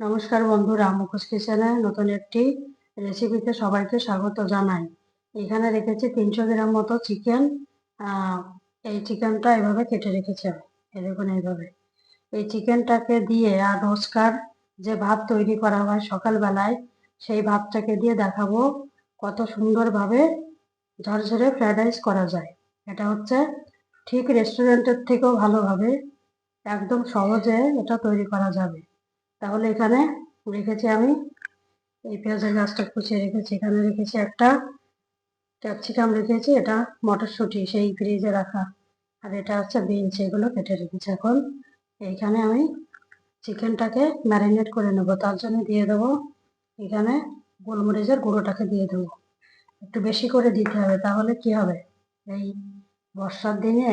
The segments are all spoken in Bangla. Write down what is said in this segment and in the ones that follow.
নমস্কার বন্ধুরা মুখোশ কিচেনে নতুন একটি রেসিপিতে সবাইকে স্বাগত জানাই। এখানে রেখেছি তিনশো গ্রাম মতো চিকেন এই চিকেনটা এভাবে কেটে রেখেছি আমি। দেখুন এইভাবে। এই চিকেনটাকে দিয়ে আর রোজকার যে ভাত তৈরি করা হয় সকালবেলায়, সেই ভাতটাকে দিয়ে দেখাবো কত সুন্দরভাবে ঝরঝরে ফ্রাইড রাইস করা যায়। এটা হচ্ছে ঠিক রেস্টুরেন্টের থেকেও ভালোভাবে একদম সহজে এটা তৈরি করা যাবে। তাহলে এখানে রেখেছি আমি, এই পেঁয়াজের গাছটা কুচিয়ে রেখেছি। এখানে রেখেছি একটা ক্যাপসিকাম রেখেছি, এটা মটরশুঁটি, সেই ফ্রিজে রাখা। আর এটা হচ্ছে বিনস, এগুলো কেটে রেখেছি। এখন এইখানে আমি চিকেনটাকে ম্যারিনেট করে নেব। তার জন্য দিয়ে দেবো এখানে গোলমরিচের গুঁড়োটাকে দিয়ে দেবো। একটু বেশি করে দিতে হবে, তাহলে কি হবে? এই বর্ষার দিনে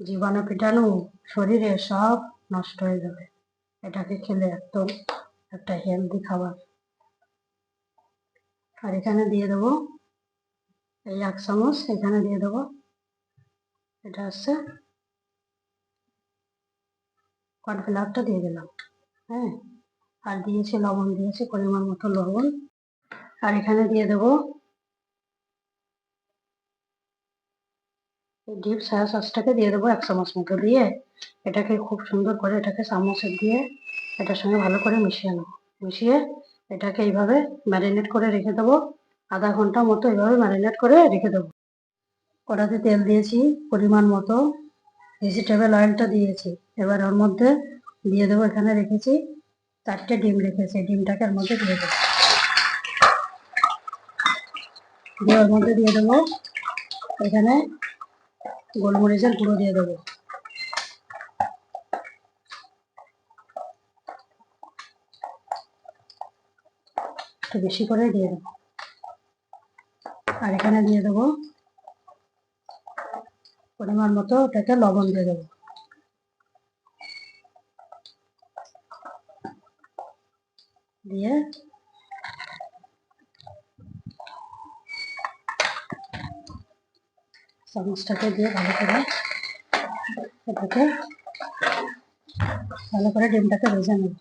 জীবাণু কীটাণু শরীরে সব নষ্ট হয়ে যাবে। এটাকে খেলে একদম একটা হেলদি খাবার। আর এখানে দিয়ে দেবো এই এক চামচ, এখানে দিয়ে দেবো, এটা হচ্ছে কর্নফ্লাওয়ারটা দিয়ে দিলাম হ্যাঁ? আর দিয়েছি লবণ, দিয়েছি পরিমাণ মতো লবণ। আর এখানে দিয়ে দেবো এই ডিপ সয়া সসটাকে দিয়ে দেবো এক চামচ মতো দিয়ে। এটাকে খুব সুন্দর করে এটাকে চামচের দিয়ে এটার সঙ্গে ভালো করে মিশিয়ে নেব। মিশিয়ে এটাকে এইভাবে ম্যারিনেট করে রেখে দেবো। আধা ঘণ্টা মতো এইভাবে ম্যারিনেট করে রেখে দেবো। কড়াতে তেল দিয়েছি পরিমাণ মতো। ভেজিটেবল অয়েলটা দিয়েছি। এবার ওর মধ্যে দিয়ে দেবো এখানে রেখেছি চারটে ডিম রেখেছি। ডিমটাকে এর মধ্যে দিয়ে দেবো। দিয়ে ওর মধ্যে দিয়ে দেবো এখানে গোলমরিচের গুঁড়ো দিয়ে দেবো। একটু বেশি করে দিয়ে দেবো। আর এখানে দিয়ে দেবো পরিমাণ মতো ওটাকে লবণ দিয়ে দেবো দিয়ে চামচটাকে দিয়ে ভালো করে এটাকে ভালো করে ডিমটাকে ভেজে নেব।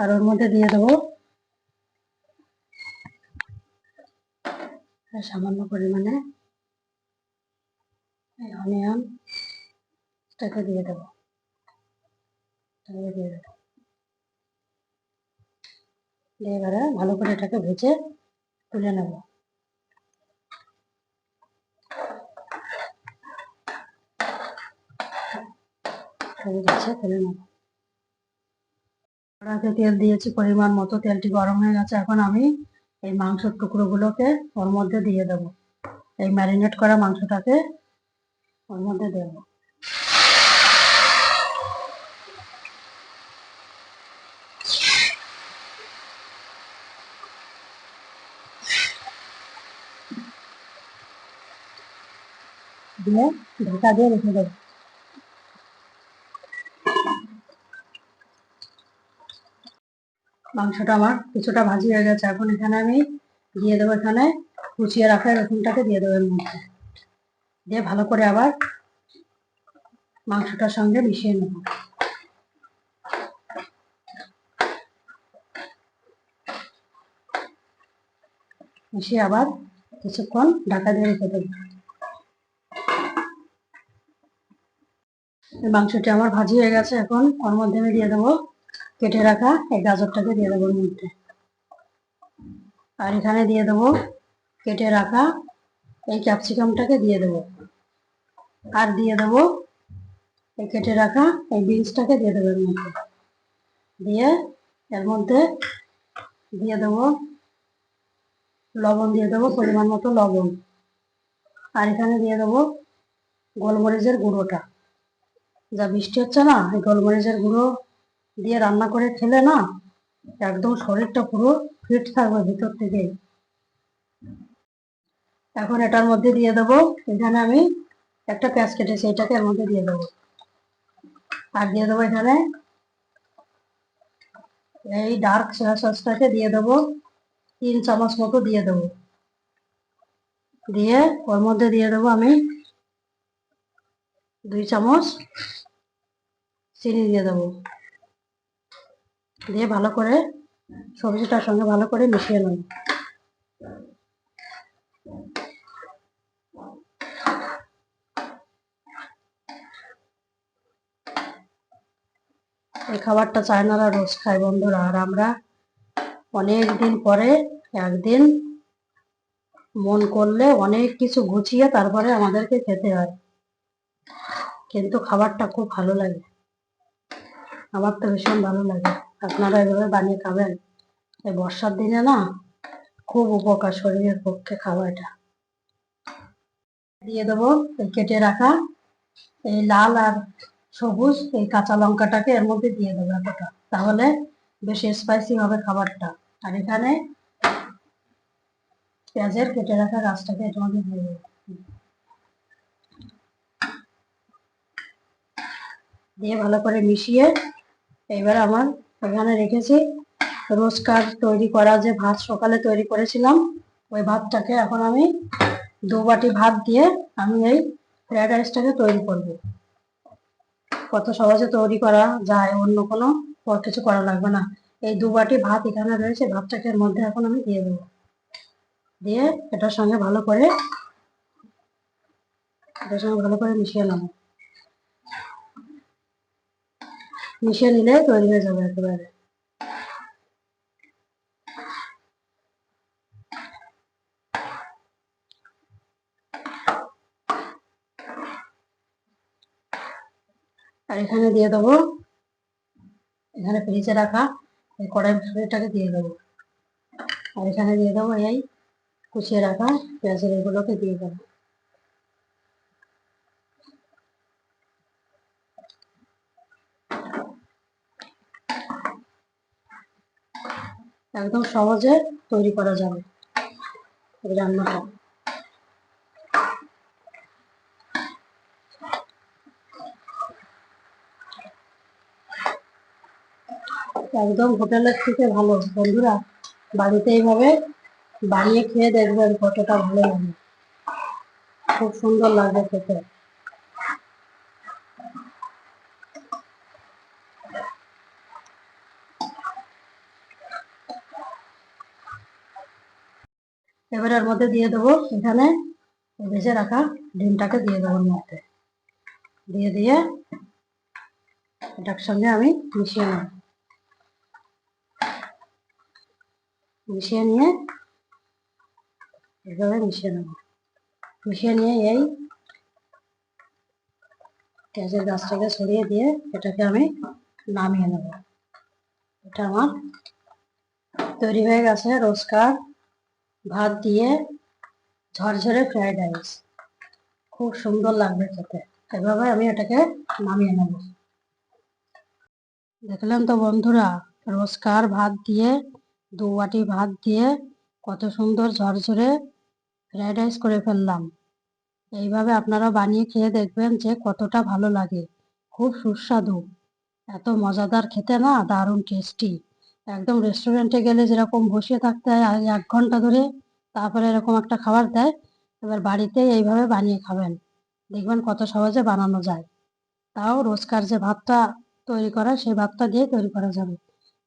আর ওর মধ্যে দিয়ে দেবো সামান্য পরিমাণে অনিয়ন এটাকে দিয়ে দেবো। দিয়ে দেবো। দিয়ে এবারে ভালো করে এটাকে ভেজে তুলে নেব। তুলে নেব। কড়াতে তেল দিয়েছি পরিমাণ মতো, তেলটি গরম হয়ে গেছে। এখন আমি এই মাংসের টুকরোগুলোকে ওর মধ্যে দিয়ে দেব। এই ম্যারিনেট করা মাংসটাকে ওর মধ্যে দেবো। দিয়ে ঢাকা দিয়ে মাংসটা আমার কিছুটা ভাজি হয়ে গেছে। এখন এখানে আমি দিয়ে দেবো এখানে কুচিয়ে রাখা রসুনটাকে, দিয়ে দেবো এর মধ্যে। দিয়ে ভালো করে আবার মাংসটার সঙ্গে মিশিয়ে নেব। মিশিয়ে আবার কিছুক্ষণ ঢাকা দিয়ে রেখে দেবো। মাংসটি আমার ভাজি হয়ে গেছে এখন। ওর মধ্যে আমি দিয়ে দেবো কেটে রাখা এই গাজরটাকে দিয়ে দেবো মধ্যে। আর এখানে দিয়ে দেবো কেটে রাখা এই ক্যাপসিকামটাকে দিয়ে দেবো। আর দিয়ে দেবো এই কেটে রাখা এই বিনসটাকে দিয়ে দেবো এর মধ্যে। দিয়ে এর মধ্যে দিয়ে দেবো লবণ, দিয়ে দেবো পরিমাণ মতো লবণ। আর এখানে দিয়ে দেবো গোলমরিচের গুঁড়োটা। যা বৃষ্টি হচ্ছে না, এই গোলমরিচের গুঁড়ো দিয়ে রান্না করে খেলে না একদম শরীরটা পুরো ফিট থাকবে ভিতর থেকে। এখন এটার মধ্যে দিয়ে দেবো, এখানে আমি একটা পেঁয়াজ কেটেছি, এটাকে এর মধ্যে দিয়ে দেবো। আর দিয়ে দেবো এখানে এই ডার্ক সয়া সসটাকে দিয়ে দেবো, তিন চামচ মতো দিয়ে দেবো। দিয়ে ওর মধ্যে দিয়ে দেবো আমি দুই চামচ চিনি দিয়ে দেবো। দিয়ে ভালো করে সবজিটার সঙ্গে ভালো করে মিশিয়ে নেব। এই খাবারটা চায়নারা রোজ খায় বন্ধুরা। আর আমরা অনেক দিন পরে একদিন মন করলে অনেক কিছু গুছিয়ে তারপরে আমাদেরকে খেতে হয়। কিন্তু খাবারটা খুব ভালো লাগে। আমার তো ভীষণ ভালো লাগে। আপনারা এভাবে বানিয়ে খাবেন? এই বর্ষার দিনে না, খুব উপকার শরীরের পক্ষে খাওয়া এটা। দিয়ে দেবো, এই কেটে রাখা এই লাল আর সবুজ এই কাঁচা লঙ্কাটাকে এর মধ্যে দিয়ে দেবো এতটা। তাহলে বেশ স্পাইসি হবে খাবারটা। আর এখানে পেঁয়াজের কেটে রাখা গাছটাকে এর মধ্যে দিয়ে দেবো। দিয়ে ভালো করে মিশিয়ে এবার আমার এখানে রেখেছি রোজকার তৈরি করা যে ভাত সকালে তৈরি করেছিলাম, ওই ভাতটাকে এখন আমি দু বাটি ভাত দিয়ে আমি এই ফ্রায়েড রাইসটাকে তৈরি করব। কত সহজে তৈরি করা যায়, অন্য কোনো কিছু করা লাগবে না। এই দু বাটি ভাত এখানে রয়েছে, ভাতটাকে এর মধ্যে এখন আমি দিয়ে দেবো। দিয়ে এটার সঙ্গে ভালো করে, এটার সঙ্গে ভালো করে মিশিয়ে নেব। মিশিয়ে নিলে তৈরি হয়ে যাবে একেবারে। আর এখানে দিয়ে দেবো, এখানে ফ্রিজে রাখা এই কড়াই মশলাটাকে দিয়ে দেবো। আর এখানে দিয়ে দেবো এই কুচিয়ে রাখা পেঁয়াজের এগুলোকে দিয়ে দেবো। একদম সহজে তৈরি করা যাবে রান্নাটা। একদম হোটেলের থেকে ভালো। বন্ধুরা, বাড়িতে এইভাবে বানিয়ে খেয়ে দেখবেন কতটা ভালো লাগে। খুব সুন্দর লাগবে খেতে। এবার এর মধ্যে দিয়ে দেবো এখানে ভেজে রাখা ডিমটাকে দিয়ে দেবো মধ্যে। দিয়ে দিয়ে এটার সঙ্গে আমি মিশিয়ে নেব। মিশিয়ে নিয়ে এভাবে মিশিয়ে নেব। মিশিয়ে নিয়ে এই পেঁয়াজের গাছটাকে সরিয়ে দিয়ে এটাকে আমি নামিয়ে নেব। এটা আমার তৈরি হয়ে গেছে রোজকার ভাত দিয়ে ঝরঝরে ফ্রাইড রাইস খুব সুন্দর লাগবে খেতে। এভাবে আমি এটাকে নামিয়ে নেব। দেখলেন তো বন্ধুরা, রোজকার ভাত দিয়ে, দু বাটি ভাত দিয়ে কত সুন্দর ঝরঝরে ফ্রাইড রাইস করে ফেললাম। এইভাবে আপনারা বানিয়ে খেয়ে দেখবেন যে কতটা ভালো লাগে। খুব সুস্বাদু। এত মজাদার খেতে না, দারুণ টেস্টি একদম রেস্টুরেন্টে গেলে যেরকম বসে থাকতে হয় এক ঘণ্টা ধরে তারপরে এরকম একটা খাবার দেয়, এবার বাড়িতে এইভাবে বানিয়ে খাবেন। দেখবেন কত সহজে বানানো যায়। তাও রোজকার যে ভাতটা তৈরি করা, সেই ভাতটা দিয়ে তৈরি করা যাবে।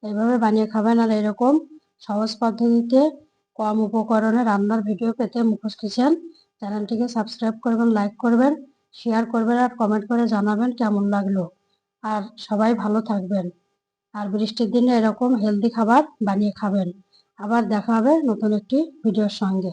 এইভাবে বানিয়ে খাবেন আর এরকম সহজ পদ্ধতিতে কম উপকরণে রান্নার ভিডিও পেতে মুখোশ কিচেন চ্যানেলটিকে সাবস্ক্রাইব করবেন লাইক করবেন শেয়ার করবেন আর কমেন্ট করে জানাবেন কেমন লাগল। আর সবাই ভালো থাকবেন। আর বৃষ্টির দিনে এরকম হেলদি খাবার বানিয়ে খাবেন। আবার দেখা হবে নতুন একটি ভিডিওর সঙ্গে।